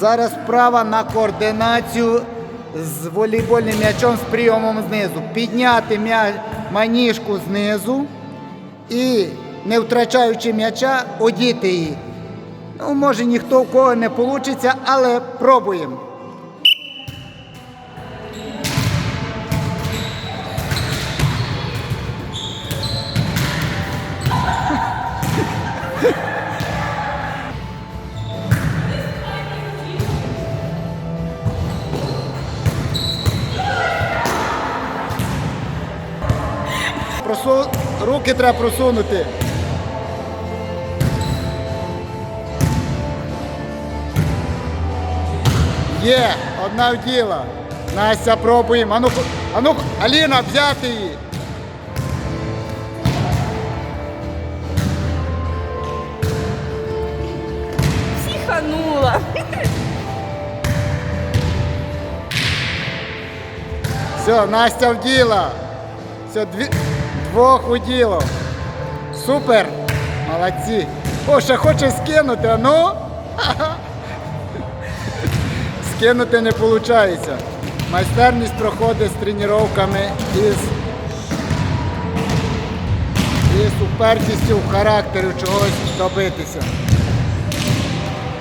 Зараз справа на координацію з волейбольним м'ячом з прийомом знизу. Підняти маніжку знизу і, не втрачаючи м'яча, одіти її. Ну, може, ніхто в кого не вийде, але пробуємо. Просу... Руки треба просунути. Є, одна вділа. Настя, пробуємо. Ану, ану, Аліна, взяти її. Психанула. Все, Настя вділа. Все, дві... двох уділо. Супер. Молодці. О, ще хоче скинути, а ну. Скинути не виходить. Майстерність проходить з тренуваннями із, із упертістю в характері чогось добитися.